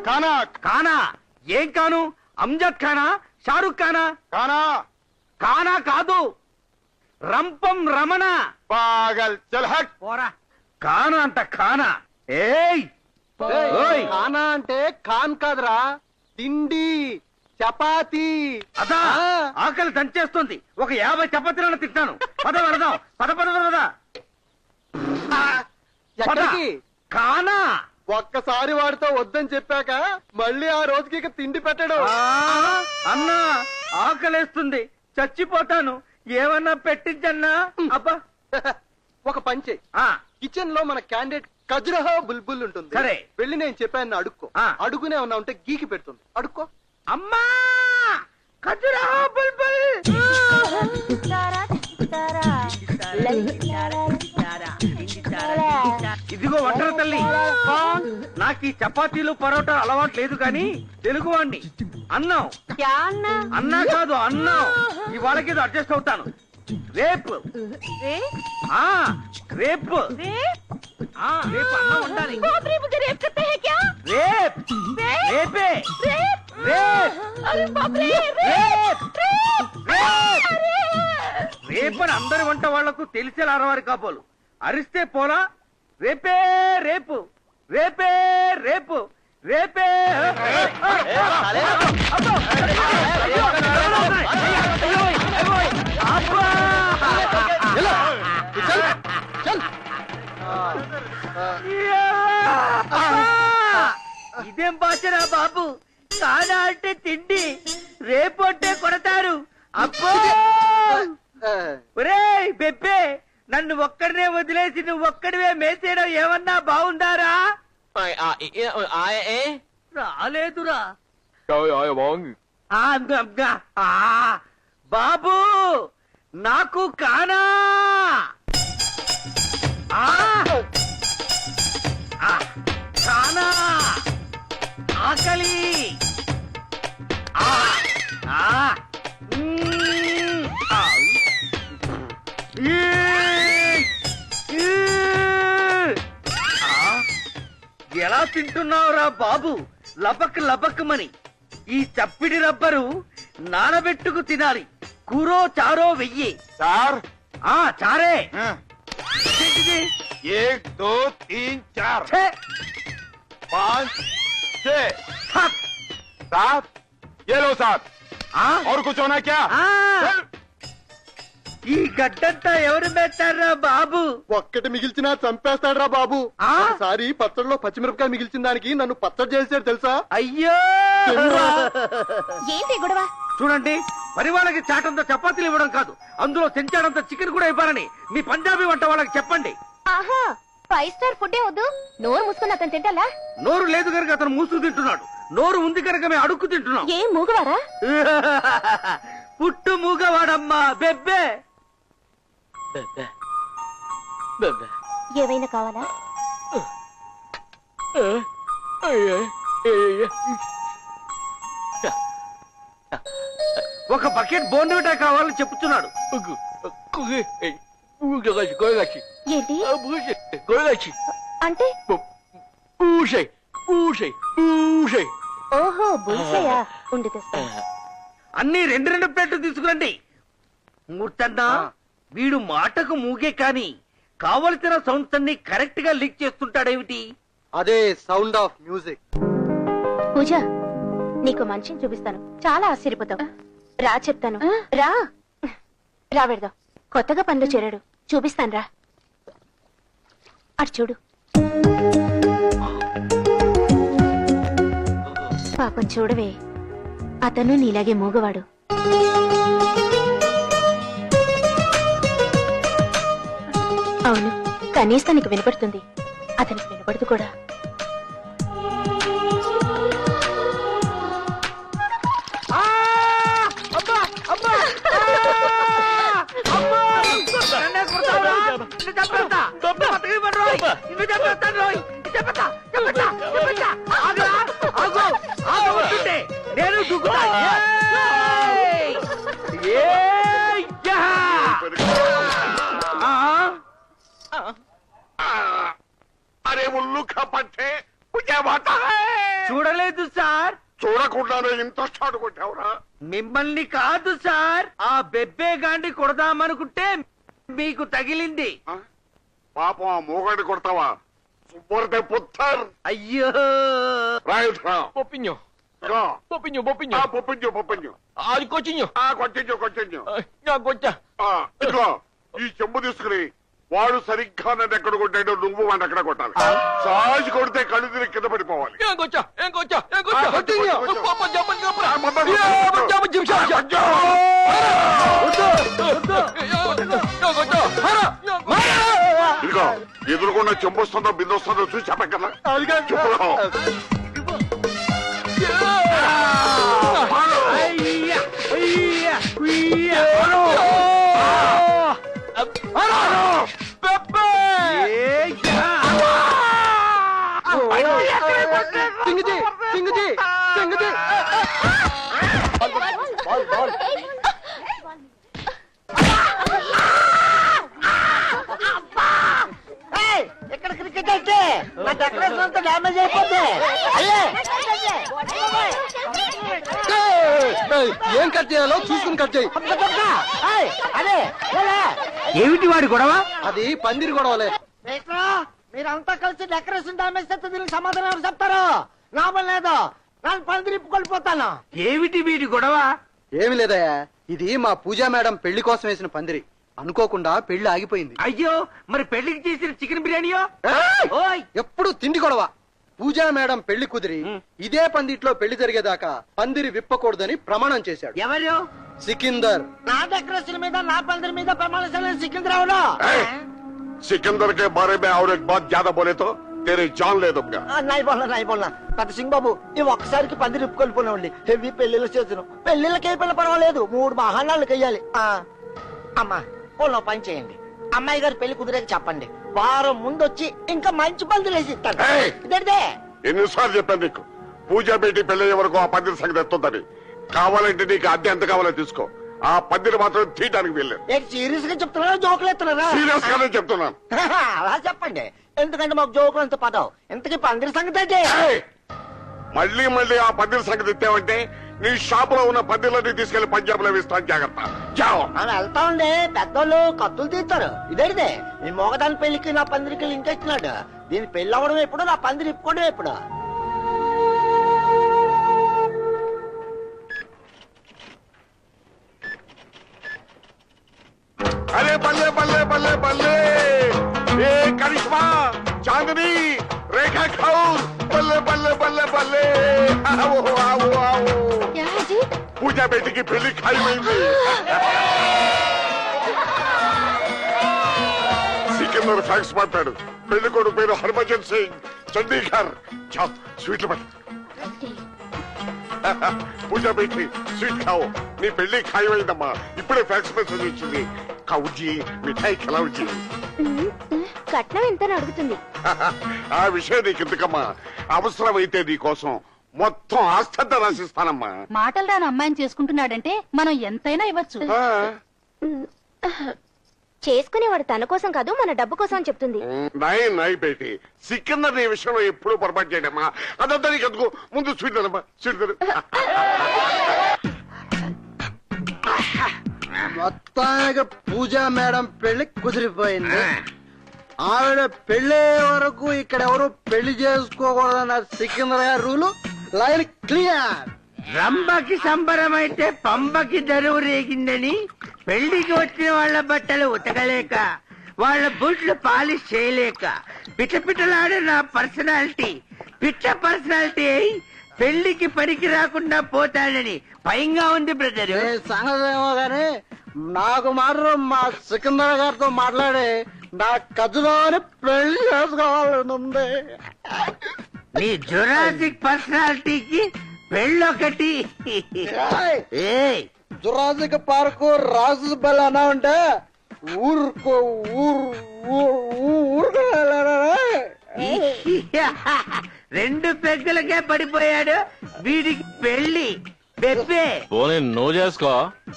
కానా కానా? ఏం కాను? అంజద్ ఖానా? షారుఖ్ ఖానా? కానా కానా కాదు. రంపం రమణ. పాగల్ చల్ హట్. పోరా. కానా అంట కానా ఏయ్! ఓయ్. ఖానా అంటే ఖాన్ కాదురా. తిండి చపాతి. అదా! ఆకలి దంచేస్తుంది. ఒక యాభై చపాతీలను తింటాను. పద వెళదాం. పద పద పద పద. పద ఎక్కడికి? కానా ఒక్కసారి వాడితో వద్దని చెప్పాక మళ్ళీ ఆ రోజుకి ఇక తిండి పెట్టడు. ఆ, అన్నా ఆకలేస్తుంది. చచ్చిపోతాను. ఏమన్నా పెట్టించన్నా అబ్బా. ఒక పంచే ఆ, కిచెన్లో మన క్యాండిడేట్ ఖజ్రహో బుల్బుల్ ఉంటుంది. సరే. వెళ్ళి నేను చెప్పాను అడుక్కో. అడుగునే ఉన్నా ఉంటే గీకి పెడుతుంది. అడుక్కో. అమ్మా! ఖజురా బుల్బుల్! ఇదిగో వంటల తల్లి. నాకు ఈ చపాతీలు పరోటా అలవాటు లేదు కానీ తెలుగు వాణ్ణి అన్నం. అన్నా కాదు అన్నం ఇవాళకి అడ్జస్ట్ అవుతాను. రేపు. రేపు. రేపు అన్నం ఉండాలి. రేప్ రేపే. రేప్. రేప్. రేపని అందరి వంట వాళ్ళకు తెలిసేలా అరవారి కాపోలు అరిస్తే పోలా రేపే రేపు రేపే రేపు రేపే! ఇదేం భాషరా బాబు కానా అంటే తిండి రేపు అంటే కొడతారు అబ్బో ఒరేయ్ బెబ్బే నన్ను ఒక్కడినే వదిలేసి నువ్వు ఒక్కడివే మేసేయడం ఏమన్నా బాగుందారా రాలేదురా. బాబు నాకు కానా? ఎలా తింటున్నావురా బాబు లబక్ లబక్మని ఈ చప్పిడి రబ్బరు నానబెట్టుకు తినాలి కూరో చారో వెయ్యి चार ఆ చారే हाँ, ఏంటిది? एक दो तीन चार ఛే, पाँच छह సాత్. सात ये लो सात ఆ, और कुछ होना क्या ఆ, चल। ఈ గడ్డంతా ఎవరు పెట్టారా బాబు? ఒక్కటి మిగిల్చినా చంపేస్తాడ్రా బాబు. ఆ? ఒకసారి పచ్చడిలో పచ్చిమిరపకాయ మిగిల్చిన దానికి నన్ను పచ్చడి చేసాడు తెలుసా? అయ్యో. ఏంటి గొడవ? చూడండి పని వాళ్ళకి చాటంత చపాతీలు ఇవ్వడం కాదు. అందులో చెంచాడంత చికెన్ కూడా ఇవ్వాలని మీ పంజాబీ వంట వాళ్ళకి చెప్పండి. ఆహా ఫైవ్ స్టార్ ఫుడ్ వద్దు. నోరు మూసుకుని అతను తింటాలా నోరు లేదు కనుక అతను మూసు తింటున్నాడు. నోరు ఉంది కనుక మేము అడుక్కు తింటున్నాం. ఏం మూగవారా? పుట్టు మూగవాడమ్మా బెబ్బే! ఏవైనా కావాలా? ఒక బకెట్ బోన్విటా కావాలని చెప్తున్నాడు. ఏంటి? అంటే? ఓహో బుల్సయా ఉండి తెస్తా. అన్ని రెండు రెండు ప్లేట్లు తీసుకురండి. మూర్తన్నా? వీడు మాటకు మూగే కాని కావలసిన సౌండ్స్ అన్ని కరెక్ట్గా లీక్ చేస్తుంటాడేమిటి? అదే సౌండ్ ఆఫ్ మ్యూజిక్ పూజ నీకు మంచిని చూపిస్తాను. చాలా ఆశ్చర్యపోతావు. రా చెప్తాను. రా. రా పెడదాం కొత్తగా పనిలో చేరాడు. చూపిస్తాను రా. అటు చూడు. పాపం చూడవే. అతను నీలాగే మూగవాడు. అవును. కనీసం నీకు వినపడుతుంది. అతనికి వినపడదు కూడా. ఆ! అబ్బా! అబ్బా! ఆ! అమ్మా! అరే ఉల్లు కపట్టే చూడలేదు సార్. చూడకుండానే స్టార్ట్ కొట్టావురా? మిమ్మల్ని కాదు సార్. ఆ బెబ్బే గాండి కొడదామనుకుంటే మీకు తగిలింది. పాపం ఆ మూగడి కొడతావా? సుబ్బర్దే పుత్తర్. రా. ఆ ఆ కొచ్చా ఈ చెంబు తీసుకుని వాడు సరిగ్గా నన్ను ఎక్కడ కొట్టాడో నువ్వు వాడిని ఎక్కడ కొట్టాలి. సాజి కొడితే కళ్ళు తిరిగి కింద పడిపోవాలి. Minha gota, minha gota, minha Ah, gota. continue. Decoration అంతా డ్యామేజ్ అయిపోద్ది అయ్యే! ఏం కట్ చేయాలో చూసుకుని కట్ చేయి. అదే. ఏమిటి వాడి గొడవ? అది పందిరి గొడవలే. మీరంతా కలిసి డెకరేషన్ డ్యామేజ్ చేస్తే దీనికి సమాధానం ఎవరు చెప్తారు? లాభం లేదు. నేను పని తిరిగిపోతాను ఏమిటి వీడి గొడవ? ఏమి లేదయ్యా. ఇది మా పూజా మేడం పెళ్ళి కోసం వేసిన పందిరి. అనుకోకుండా పెళ్లి ఆగిపోయింది అయ్యో మరి పెళ్లికి చేసిన చికెన్ బిర్యానీయో ఏయ్! ఓయ్ ఎప్పుడు తిండి గొడవ పూజా మేడం పెళ్లి కుదిరి ఇదే పందిట్లో పెళ్లి జరిగేదాకా పందిరి విప్పకూడదని ప్రమాణం చేశాడు ఎవరు సికిందర్ నా డెకరేషన్ మీద నా పందిరి మీద ప్రమాణశాల సికింద్రావును ए, सिकंदर के बारे में और एक बात ज्यादा बोले तो तेरे जान ले दूंगा నాయి బోల్నా నాయి బోల్నా పెద్ద సింగ్ బాబు ఈ ఒక్కసారికి పందిరి ఇప్పుకొల్పోనివ్వండి హెవీ పెళ్లిళ్ళు చేసాను పెళ్లిళ్ళకి అయిపోయినా పర్వాలేదు మూడు మహానాళ్ళకి వెయ్యాలి ఆ, అమ్మా ఓ పని చేయండి. అమ్మాయి గారు పెళ్ళి కుదిరేకి చెప్పండి. వారం ముందు వచ్చి ఇంకా మంచి పందిరి వేసి ఇస్తాను ఏయ్! ఇదేంటే ఎన్నిసార్లు చెప్పాను నీకు? పూజ పెట్టి పెళ్ళయ్యే వరకు ఆ పందిరి సంగతి ఎత్తుందని. కావాలంటే నీకు అద్దె ఎంత కావాలో తీసుకో. ఆ పందిరి మాత్రం తీయడానికి వెళ్ళాను ఏంటి సీరియస్గా చెప్తున్నారా? జోకులు ఎత్తున్నారా? సీరియస్ గానే చెప్తున్నాను. అలా చెప్పండి. ఎందుకంటే మాకు జోకులు అంత పదం. ఇంతకీ పందిరి సంగతి అయితే ఏయ్! మళ్ళీ మళ్ళీ ఆ పందిరి సంగతి ఎత్తావంటే నీ షాపులో ఉన్న పందిళ్ళని తీసుకెళ్ళి పంజాబ్లో వేస్తాను జాగ్రత్త వెళ్తా ఉండే పెద్దోళ్ళు కత్తులు తీస్తారు. ఇదేడిదే నీ మొగదాని పెళ్ళికి నా పందిరికి లింక్ దీని పెళ్ళి అవ్వడం ఎప్పుడు? నా పందిరి ఇప్పుకోవడం ఎప్పుడు? అరే పల్లె పల్లె పల్లె పల్లె. ఏ కరిష్మా చాందిని రేఖా కౌర్. బేటికి పెళ్ళి ఖాయమైంది. సికిందర్ ఫ్యాక్స్ పంపాడు పెళ్ళి కొడుకు పేరు హర్భజన్ సింగ్. చండీగర్ చా స్వీట్లు పట్టు. పూజా బేటి స్వీట్ ఖావు. నీ పెళ్ళి ఖాయమైందమ్మా. ఇప్పుడే ఫ్యాక్స్ మెసేజ్ వచ్చింది. కౌజీ మిఠాయి ఖలౌజీ కట్నం ఎంతని అడుగుతుంది? ఆ విషయం నీకు ఎందుకమ్మా అవసరమైతే నీ కోసం మొత్తం ఆస్తంతా రాసిస్తానమ్మా మాటలు రాని అమ్మాయిని చేసుకుంటున్నాడంటే మనం ఎంతైనా ఇవ్వచ్చు. ఆ? చేసుకునేవాడు తన కోసం కాదు మన డబ్బు కోసం అని చెప్తుంది. నై నై బేటి. సికిందర్ నీ విషయంలో ఎప్పుడు పొరపాటు చేయడమ్మా అదంతా నీకు ఎందుకు? ముందు స్వీట్ తిను. మొత్తానికి పూజా మేడం పెళ్ళి కుదిరిపోయింది. ఆవిడ పెళ్ళి వరకు ఇక్కడ ఎవరు పెళ్ళి చేసుకోకూడదన్న సికిందర్ గారి రూలు. Line clear. రంభకి సంబరమైతే పంబకి దరువు రేగిందని పెళ్ళికి వచ్చిన వాళ్ళ బట్టలు ఉతకలేక వాళ్ళ బూట్లు పాలిష్ చేయలేక పిటపిటలాడే నా పర్సనాలిటీ పిట్ట పర్సనాలిటీ అయి పెళ్ళికి పనికి రాకుండా పోతాడని భయంగా ఉంది బ్రదరు. ఏ సంగతి ఏమో గాని నాకు మాత్రం మా సికిందర్ గారితో మాట్లాడి నా కథలోని పెళ్ళి చేసుకోవాలని ఉంది. నీ జురాసిక్ పర్సనాలిటీకి పెళ్ళొకటి ఏయ్ జురాసిక్ పార్కు రాసు బల్ అన్నా ఉంటే ఊరుకో ఊరు ఊరుకో రెండు పెగ్గులకే పడిపోయాడు వీడికి పెళ్ళి బెబ్బే. పోనీ నువ్వు చేసుకో.